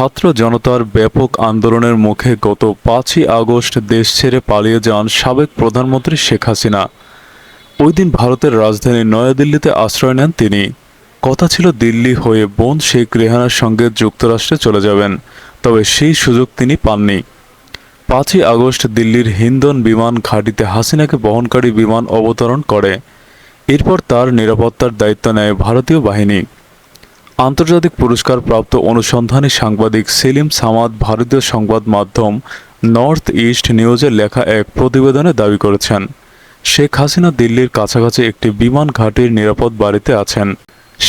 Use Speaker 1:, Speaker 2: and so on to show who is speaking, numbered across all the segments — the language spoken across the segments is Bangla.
Speaker 1: ছাত্র জনতার ব্যাপক আন্দোলনের মুখে গত পাঁচই আগস্ট দেশ ছেড়ে পালিয়ে যান সাবেক প্রধানমন্ত্রী শেখ হাসিনা। ওই দিন ভারতের রাজধানী নয়াদিল্লিতে আশ্রয় নেন তিনি। কথা ছিল দিল্লি হয়ে বোন শেখ রেহানার সঙ্গে যুক্তরাষ্ট্রে চলে যাবেন, তবে সেই সুযোগ তিনি পাননি। পাঁচই আগস্ট দিল্লির হিন্দন বিমান ঘাঁটিতে হাসিনাকে বহনকারী বিমান অবতরণ করে। এরপর তার নিরাপত্তার দায়িত্ব নেয় ভারতীয় বাহিনী। আন্তর্জাতিক পুরস্কার প্রাপ্ত অনুসন্ধানী সাংবাদিক সেলিম সামাদ ভারতীয় সংবাদ মাধ্যম নর্থ ইস্ট নিউজের লেখা এক প্রতিবেদনে দাবি করেছেন, শেখ হাসিনা দিল্লির কাছাকাছি একটি বিমান ঘাঁটির নিরাপদ বাড়িতে আছেন।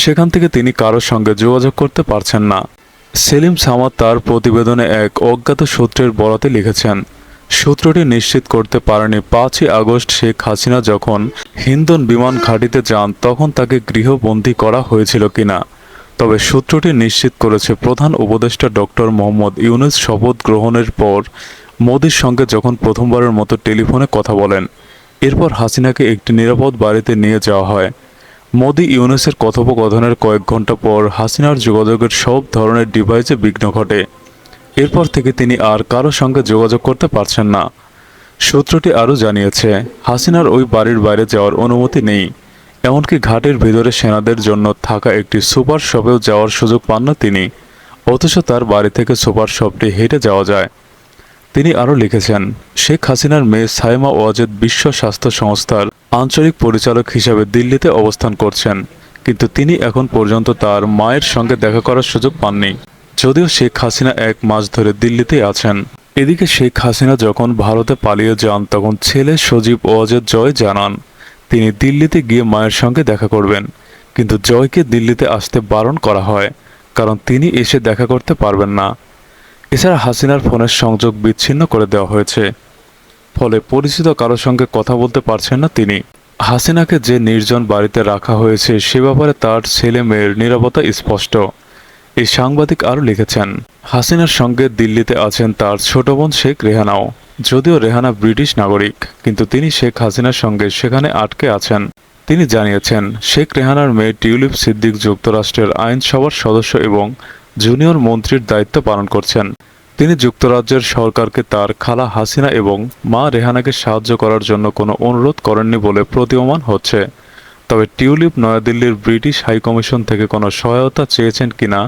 Speaker 1: সেখান থেকে তিনি কারোর সঙ্গে যোগাযোগ করতে পারছেন না। সেলিম সামাদ তার প্রতিবেদনে এক অজ্ঞাত সূত্রের বরাতে লিখেছেন, সূত্রটি নিশ্চিত করতে পারেনি, পাঁচই আগস্ট শেখ হাসিনা যখন হিন্দন বিমান ঘাঁটিতে যান, তখন তাকে গৃহবন্দী করা হয়েছিল কিনা। তবে সূত্রটি নিশ্চিত করেছে, প্রধান উপদেষ্টা ডক্টর মোহাম্মদ ইউনুস শপথ গ্রহণের পর মোদির সঙ্গে যখন প্রথমবারের মতো টেলিফোনে কথা বলেন, এরপর হাসিনাকে একটি নিরাপদ বাড়িতে নিয়ে যাওয়া হয়। মোদি ইউনুসের কথোপকথনের কয়েক ঘণ্টা পর হাসিনার যোগাযোগের সব ধরনের ডিভাইসে বিঘ্ন ঘটে। এরপর থেকে তিনি আর কারও সঙ্গে যোগাযোগ করতে পারছেন না। সূত্রটি আরও জানিয়েছে, হাসিনার ওই বাড়ির বাইরে যাওয়ার অনুমতি নেই। এমনকি ঘাটের ভিতরে সেনাদের জন্য থাকা একটি সুপার শপেও যাওয়ার সুযোগ পান না তিনি। অথচ তার বাড়ি থেকে সুপার শপটি হেঁটে যাওয়া যায়। তিনি আরও লিখেছেন, শেখ হাসিনার মেয়ে সাইমা ওয়াজেদ বিশ্ব স্বাস্থ্য সংস্থার আঞ্চলিক পরিচালক হিসাবে দিল্লিতে অবস্থান করছেন। কিন্তু তিনি এখন পর্যন্ত তার মায়ের সঙ্গে দেখা করার সুযোগ পাননি। যদিও শেখ হাসিনা এক মাস ধরে দিল্লিতেই আছেন। এদিকে শেখ হাসিনা যখন ভারতে পালিয়ে যান, তখন ছেলে সজীব ওয়াজেদ জয় জানান। তিনি দিল্লিতে গিয়ে মায়ের সঙ্গে দেখা করবেন। কিন্তু জয়কে দিল্লিতে আসতে বারণ করা হয়, কারণ তিনি এসে দেখা করতে পারবেন না। এছাড়া হাসিনার ফোনের সংযোগ বিচ্ছিন্ন করে দেওয়া হয়েছে। ফলে পরিচিত কারোর সঙ্গে কথা বলতে পারছেন না তিনি। হাসিনাকে যে নির্জন বাড়িতে রাখা হয়েছে সে ব্যাপারে তার ছেলে মেয়ের নিরাপত্তা স্পষ্ট। এই সাংবাদিক আরও লিখেছেন, হাসিনার সঙ্গে দিল্লিতে আছেন তার ছোট বোন শেখ রেহানাও। যদিও রেহানা ব্রিটিশ নাগরিক, কিন্তু তিনি শেখ হাসিনার সঙ্গে সেখানে আটকে আছেন। তিনি জানিয়েছেন, শেখ রেহানার মেয়ে টিউলিপ সিদ্দিক যুক্তরাষ্ট্রের আইনসভার সদস্য এবং জুনিয়র মন্ত্রীর দায়িত্ব পালন করছেন। তিনি যুক্তরাজ্যের সরকারকে তার খালা হাসিনা এবং মা রেহানাকে সাহায্য করার জন্য কোনো অনুরোধ করেননি বলে প্রতীয়মান হচ্ছে। তবে টিউলিপ নয়াদিল্লির ব্রিটিশ হাইকমিশন থেকে কোনো সহায়তা চেয়েছেন কিনা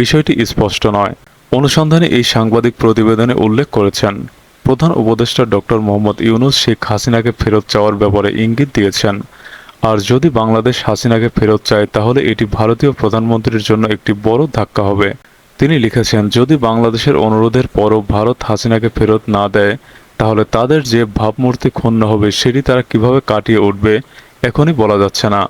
Speaker 1: বিষয়টি স্পষ্ট নয়। অনুসন্ধানে এই সাংবাদিক প্রতিবেদনে উল্লেখ করেছেন প্রধান উপদেষ্টা ডক্টর মোহাম্মদ ইউনুস শেখ হাসিনাকে ফেরত চাওয়ার ব্যাপারে ইঙ্গিত দিয়েছেন। আর যদি বাংলাদেশ হাসিনাকে ফেরত চায়, তাহলে এটি ভারতীয় প্রধানমন্ত্রীর জন্য একটি বড় ধাক্কা হবে। তিনি লিখেছেন, যদি বাংলাদেশের অনুরোধের পরও ভারত হাসিনাকে ফেরত না দেয়, তাহলে তাদের যে ভাবমূর্তি ক্ষুণ্ণ হবে, সেটি তারা কীভাবে কাটিয়ে উঠবে, এখনই বলা যাচ্ছে না।